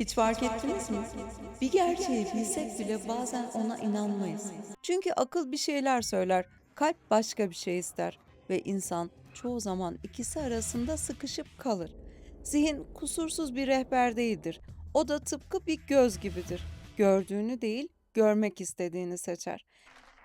Hiç fark ettiniz mi? Bir gerçeği bilsek bile bazen ona inanmayız. Çünkü akıl bir şeyler söyler, kalp başka bir şey ister ve insan çoğu zaman ikisi arasında sıkışıp kalır. Zihin kusursuz bir rehber değildir. O da tıpkı bir göz gibidir. Gördüğünü değil, görmek istediğini seçer.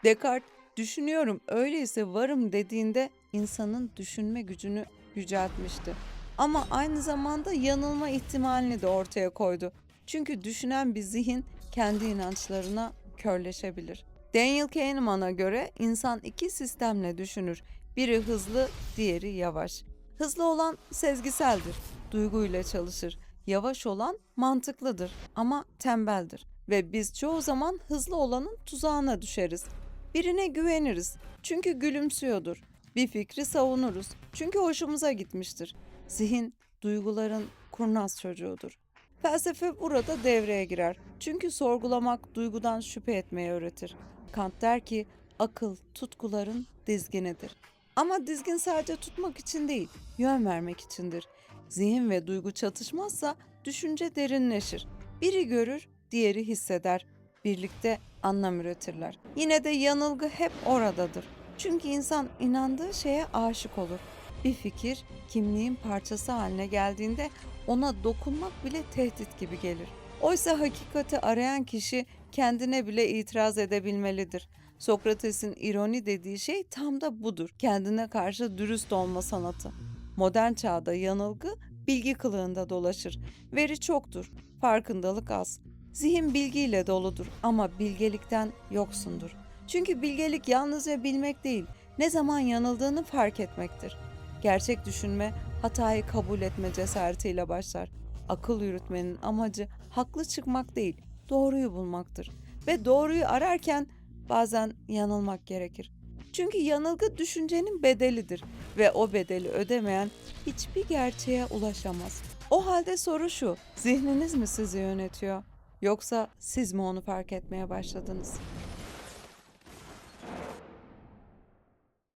Descartes, düşünüyorum öyleyse varım dediğinde insanın düşünme gücünü yüceltmişti. Ama aynı zamanda yanılma ihtimalini de ortaya koydu. Çünkü düşünen bir zihin kendi inançlarına körleşebilir. Daniel Kahneman'a göre insan iki sistemle düşünür. Biri hızlı, diğeri yavaş. Hızlı olan sezgiseldir, duyguyla çalışır. Yavaş olan mantıklıdır ama tembeldir. Ve biz çoğu zaman hızlı olanın tuzağına düşeriz. Birine güveniriz çünkü gülümsüyordur. Bir fikri savunuruz çünkü hoşumuza gitmiştir. Zihin duyguların kurnaz çocuğudur. Felsefe burada devreye girer. Çünkü sorgulamak duygudan şüphe etmeyi öğretir. Kant der ki akıl tutkuların dizginidir. Ama dizgin sadece tutmak için değil, yön vermek içindir. Zihin ve duygu çatışmazsa düşünce derinleşir. Biri görür, diğeri hisseder. Birlikte anlam üretirler. Yine de yanılgı hep oradadır. Çünkü insan inandığı şeye aşık olur. Bir fikir kimliğin parçası haline geldiğinde ona dokunmak bile tehdit gibi gelir. Oysa hakikati arayan kişi kendine bile itiraz edebilmelidir. Sokrates'in ironi dediği şey tam da budur. Kendine karşı dürüst olma sanatı. Modern çağda yanılgı bilgi kılığında dolaşır. Veri çoktur, farkındalık az. Zihin bilgiyle doludur ama bilgelikten yoksundur. Çünkü bilgelik yalnızca bilmek değil, ne zaman yanıldığını fark etmektir. Gerçek düşünme hatayı kabul etme cesaretiyle başlar. Akıl yürütmenin amacı haklı çıkmak değil, doğruyu bulmaktır. Ve doğruyu ararken bazen yanılmak gerekir. Çünkü yanılgı düşüncenin bedelidir ve o bedeli ödemeyen hiçbir gerçeğe ulaşamaz. O halde soru şu, zihniniz mi sizi yönetiyor? Yoksa siz mi onu fark etmeye başladınız?